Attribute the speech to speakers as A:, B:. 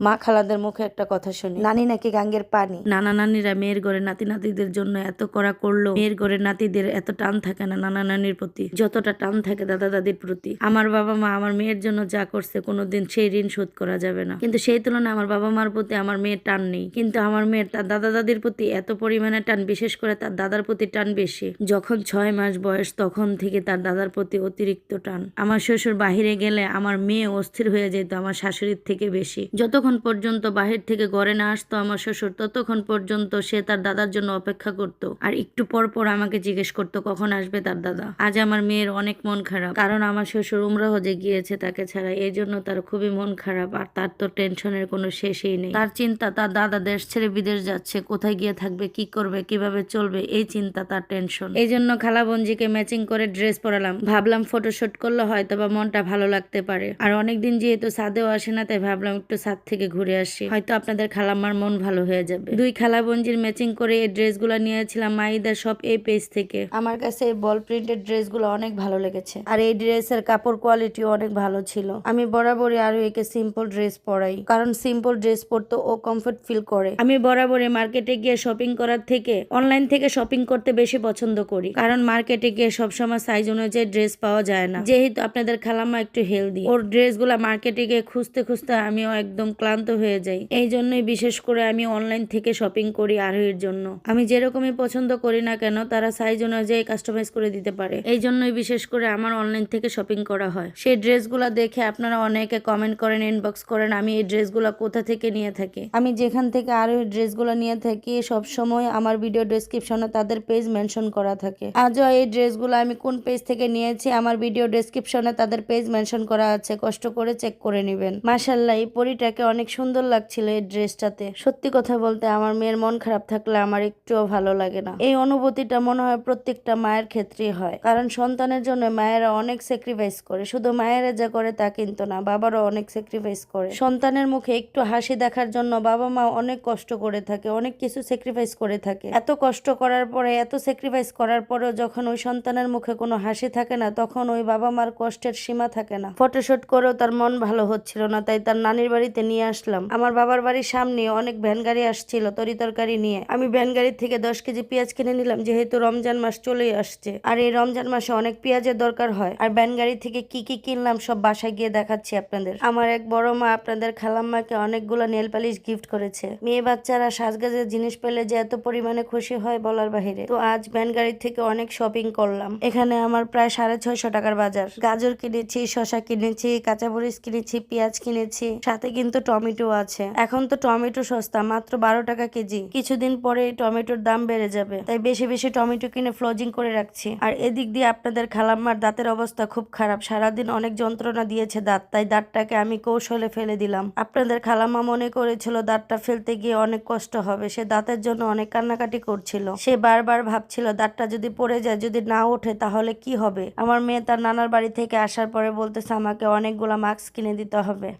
A: মা খালাদের মুখে একটা কথা শুনি। নানি নাকি গাঙ্গের পানি?
B: নানা নানিরা মেয়ের ঘরে নাতি নাতিদের জন্য এত করা করল। মেয়ের ঘরে নাতিদের এত টান থাকে না নানা নানির প্রতি। যতটা টান থাকে দাদা দাদির প্রতি। আমার বাবা মা আমার মেয়ের জন্য যা করছে কোনোদিন সেই ঋণ শোধ করা যাবে না। কিন্তু সেই তুলনায় আমার বাবা মার প্রতি আমার মেয়ের টান নেই। কিন্তু আমার মেয়ের তার দাদা দাদির প্রতি এত পরিমাণে টান বিশেষ করে তার দাদার প্রতি টান বেশি। যখন ছয় মাস বয়স তখন থেকে তার দাদার প্রতি অতিরিক্ত টান। আমার শ্বশুর বাহিরে গেলে আমার মেয়ে অস্থির হয়ে যেত আমার শাশুড়ির থেকে বেশি। যতক্ষণ পর্যন্ত বাহির থেকে ঘরে না আসতো আমার শ্বশুর, ততক্ষণ পর্যন্ত সে তার দাদার জন্য অপেক্ষা করত। আর একটু পর পর আমাকে জিজ্ঞেস করতো, কখন আসবে তার দাদা? আজ আমার মেয়ের অনেক মন খারাপ, কারণ আমার শ্বশুর উমরা হজে গিয়েছে তাকে ছাড়া, এই জন্য তার খুবই মন খারাপ, আর তার তো টেনশনের কোনো শেষই নেই। তার চিন্তা, তার দাদা দেশ ছেড়ে বিদেশ যাচ্ছে, কোথায় গিয়ে থাকবে, কি করবে, কীভাবে চলবে, এই চিন্তা, তার টেনশন। এই জন্য খালা বঞ্জিকে ম্যাচিং করে ড্রেস পরালাম। ভাবলাম ফটোশুট করলে হয়তো বা মনটা ভালো লাগতে পারে। আর অনেকদিন যেহেতু সাদেও আসে না, তাই ভাবলাম একটু সাদ থেকে ঘুরে আসি। হয়তো আপনাদের খালাম্মার মন ভালো হয়ে যাবে। দুই খালা বঞ্জির ম্যাচিং করে এই ড্রেসগুলো নিয়েছিলাম মাইদার সব এই পেজ থেকে।
A: আমার কাছে এই বল প্রিন্টেড ড্রেসগুলো অনেক ভালো লেগেছে। আর এই ড্রেসের কাপড় কোয়ালিটি অনেক ভালো ছিল। আমি বরাবরই আরও একে সিম্পল ড্রেস পরাই। কারণ সিম্পল ড্রেস পরতে ও কমফর্ট ফিল করে।
B: আমি বরাবরই মার্কেটে গিয়ে শপিং করার থেকে অনলাইন থেকে শপিং করতে বেশি পছন্দ করি। কারণ মার্কেটে গিয়ে সবসময় সাইজ অনুযায়ী ড্রেস পাওয়া যায় না। যেহেতু আপনাদের খালাম্মা একটু হেলদি ওর ড্রেসগুলো মার্কেটে গিয়ে খুঁজতে খুঁজতে আমিও একদম ক্লান্ত হয়ে যাই। এই জন্যই বিশেষ করে আমি অনলাইন থেকে শপিং করি আরোহীর জন্য। আমি যেরকমই পছন্দ করি না কেন, তারা সাইজ অনুযায়ী কাস্টমাইজ করে দিতে পারে। এই জন্যই বিশেষ করে আমার অনলাইন থেকে শপিং করা হয়। সেই ড্রেসগুলো দেখে আপনারা অনেকে কমেন্ট করেন ইনবক্স করেন, আমি এই ড্রেসগুলো কোথা থেকে নিয়ে থাকি?
A: আমি যেখান থেকে আরও ড্রেসগুলো নিয়ে থাকি সব সময় আমার ভিডিও ডেসক্রিপশনে তাদের পেজ মেনশন করা থাকে। আজও এই ড্রেসগুলো আমি কোন পেজ থেকে নিয়েছি, আমার ভিডিও ডেসক্রিপশনে তাদের পেজ মেনশন করা আছে। কষ্ট করে চেক করে নেবেন। মাশাল্লাহ এই পরিটাকে অনেক সুন্দর লাগছিল এই ড্রেসটাতে। সত্যি কথা বলতে আমার মেয়ের মন খারাপ থাকলে আমার একটুও ভালো লাগে না। এই অনুভূতিটা মনে হয় প্রত্যেকটা মায়ের ক্ষেত্রেই হয়। কারণ সন্তানের জন্য মায়েরা অনেক স্যাক্রিফাইস করে। শুধু মায়েরা যা করে তা কিন্তু না, বাবারও অনেক স্যাক্রিফাইস করে। সন্তানের মুখে একটু হাসি দেখার জন্য বাবা মা অনেক কষ্ট করে থাকে, অনেক কিছু স্যাক্রিফাইস করে থাকে। এত কষ্ট করার পরে, এত স্যাক্রিফাইস করার পরেও যখন ওই সন্তানের মুখে কোনো হাসি থাকে না, তখন ওই বাবা মার কষ্টের সীমা থাকে না। ফটোশুট করেও তার মন ভালো হচ্ছিল না, তাই তার নানির বাড়িতে নিয়ে আসলাম। আমার বাবার বাড়ির সামনে অনেক ভ্যান গাড়ি আসছিল তরি তরকারি নিয়ে। আমি ভ্যান গাড়ি থেকে দশ কেজি পেঁয়াজ কিনে নিলাম, যেহেতু রমজান মাস চলেই আসছে। আর এই রমজান মাসে অনেক পেঁয়াজের দরকার হয়। আর ভ্যান গাড়ি থেকে কি কি কিনলাম সব বাসায় গিয়ে দেখাচ্ছি আপনাদের। আমার এক বড় মা আপনাদের খালাম্মাকে অনেকগুলো নেল পালিশ গিফট করেছে। মেয়ে বাচ্চারা সাজগাজের জিনিস পেলে যে এত পরিমাণে খুশি হয় বলার বাহিরে। তো আজ ভ্যান গাড়ি থেকে অনেক শপিং করলাম। এখানে আমার প্রায় সাড়ে ছয়শো টাকার বাজার। গাজর কিনেছি শশা কিনেছি, কাঁচামরিচ কিনেছি, পেঁয়াজ কিনেছি। সাথে কিন্তু টমেটো আছে। এখন তো টমেটো সস্তা, মাত্র বারো টাকা কেজি। কিছুদিন পরে টমেটোর দাম বেড়ে যাবে। তাই বেশি বেশি টমেটো কিনে ফ্লোজিং করে রাখছি। আর এদিক দিয়ে আপনাদের খালাম্মার দাঁতের অবস্থা খুব খারাপ। সারাদিন অনেক যন্ত্রণা দিয়েছে দাঁত। তাই দাঁতটাকে আমি কৌশলে ফেলে দিলাম। আপনাদের খালাম্মা মনে করেছিল দাঁতটা ফেলতে গিয়ে অনেক কষ্ট হবে। সে দাঁতের জন্য অনেক কান্নাকাটি করছিল। সে বারবার ভাবছিল, দাঁতটা যদি পড়ে যায়, যদি না ওঠে, তাহলে কি হবে? আমার মেয়ে তার নানার বাড়ি থেকে আসার পরে বলতেছে, আমাকে অনেকগুলা মাস্ক কিনে দিতে হবে।